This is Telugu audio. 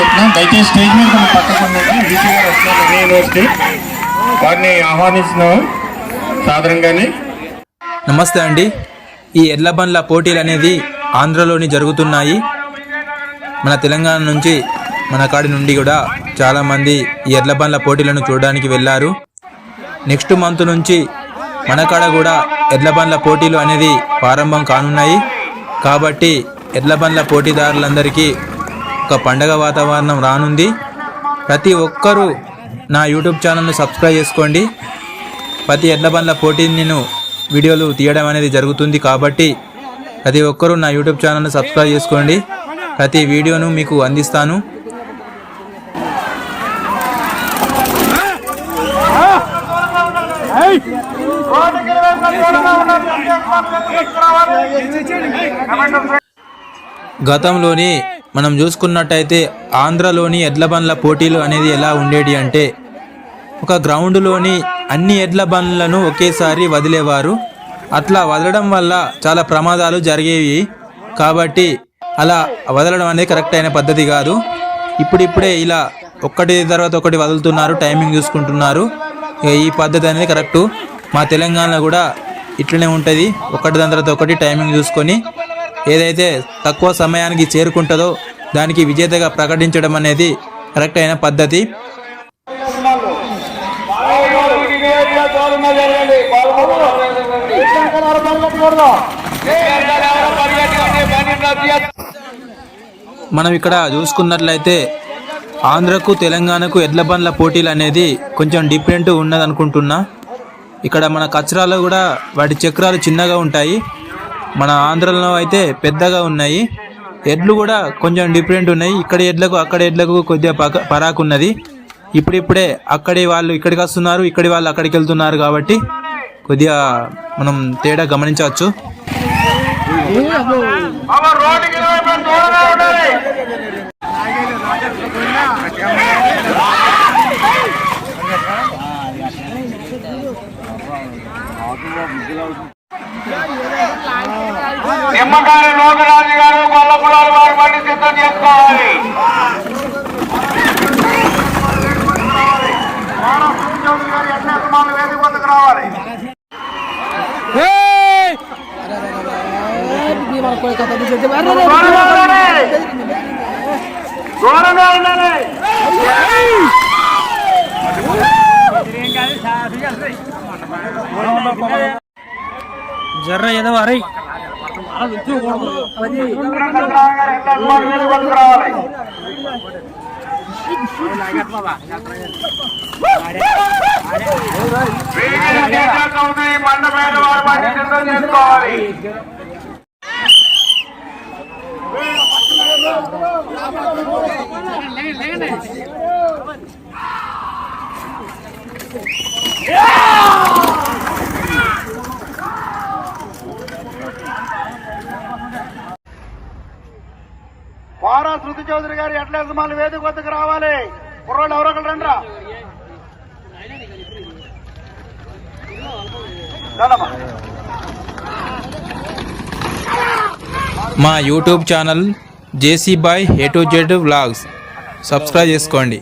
చెప్తున్నాం దయచేసి స్టేజ్ మీద కొన్ని పక్కకుండా బీసీ గారు వస్తున్నారు. ఉదయ యూనివర్సిటీ వారిని ఆహ్వానిస్తున్నాం సాధారణంగానే. నమస్తే అండి. ఈ ఎడ్ల బండ్ల పోటీలు అనేది ఆంధ్రలోని జరుగుతున్నాయి. మన తెలంగాణ నుంచి మన కాడి నుండి కూడా చాలామంది ఈ ఎడ్ల బండ్ల పోటీలను చూడడానికి వెళ్ళారు. నెక్స్ట్ మంత్ నుంచి మన కాడ కూడా ఎడ్ల బండ్ల పోటీలు అనేది ప్రారంభం కానున్నాయి. కాబట్టి ఎడ్ల బండ్ల పోటీదారులందరికీ ఒక పండగ వాతావరణం రానుంది. ప్రతి ఒక్కరూ నా యూట్యూబ్ ఛానల్ను సబ్స్క్రైబ్ చేసుకోండి. ప్రతి ఎడ్ల బండ్ల పోటీని నేను వీడియోలు తీయడం అనేది జరుగుతుంది కాబట్టి ప్రతి ఒక్కరూ నా యూట్యూబ్ ఛానల్ని సబ్స్క్రైబ్ చేసుకోండి. ప్రతి వీడియోను మీకు అందిస్తాను. గతంలోని మనం చూసుకున్నట్టయితే ఆంధ్రలోని ఎడ్ల బండ్ల పోటీలు అనేది ఎలా ఉండేటి అంటే ఒక గ్రౌండ్లోని అన్ని ఎడ్ల బండ్లను ఒకేసారి వదిలేవారు. అట్లా వదలడం వల్ల చాలా ప్రమాదాలు జరిగేవి. కాబట్టి అలా వదలడం అనేది కరెక్ట్ అయిన పద్ధతి కాదు. ఇప్పుడిప్పుడే ఇలా ఒక్కటి తర్వాత ఒకటి వదులుతున్నారు టైమింగ్ చూసుకుంటున్నారు. ఈ పద్ధతి అనేది కరెక్టు. మా తెలంగాణలో కూడా ఇట్లనే ఉంటుంది. ఒకటి దాని తర్వాత ఒకటి టైమింగ్ చూసుకొని ఏదైతే తక్కువ సమయానికి చేరుకుంటుందో దానికి విజేతగా ప్రకటించడం అనేది కరెక్ట్ అయిన పద్ధతి. మనం ఇక్కడ చూసుకున్నట్లయితే ఆంధ్రకు తెలంగాణకు ఎడ్ల బండ్ల పోటీలు అనేది కొంచెం డిఫరెంట్ ఉన్నది అనుకుంటున్నా ఇక్కడ మన కచరాలో కూడా వాటి చక్రాలు చిన్నగా ఉంటాయి. మన ఆంధ్రలో అయితే పెద్దగా ఉన్నాయి. ఎడ్లు కూడా కొంచెం డిఫరెంట్ ఉన్నాయి. ఇక్కడ ఎడ్లకు అక్కడ ఎడ్లకు కొద్దిగా పక పరాకు ఉన్నది ఇప్పుడిప్పుడే అక్కడి వాళ్ళు ఇక్కడికి వస్తున్నారు ఇక్కడి వాళ్ళు అక్కడికి వెళ్తున్నారు కాబట్టి కొద్దిగా మనం తేడా గమనించవచ్చు. నిమ్మకాయ లోకరాజు గారు గొల్లపురాలు వారి బండి సిద్ధం చేసుకోవాలి. రావాలి? జర్ర ఏదో అరై. ఎట్లా అభిమానులు వేదిక వద్దకు రావాలి వీధిలో డీజే చౌదరి మండపేట వారి వారా శృతి చౌదరి గారు ఎట్ల యజమాని వేదిక వద్దకు రావాలి. కుర్రోళ్ళు ఎవరో ఒకరు రండిరా. మా YouTube channel JC boy A to Z vlogs. Subscribe చేసుకోండి.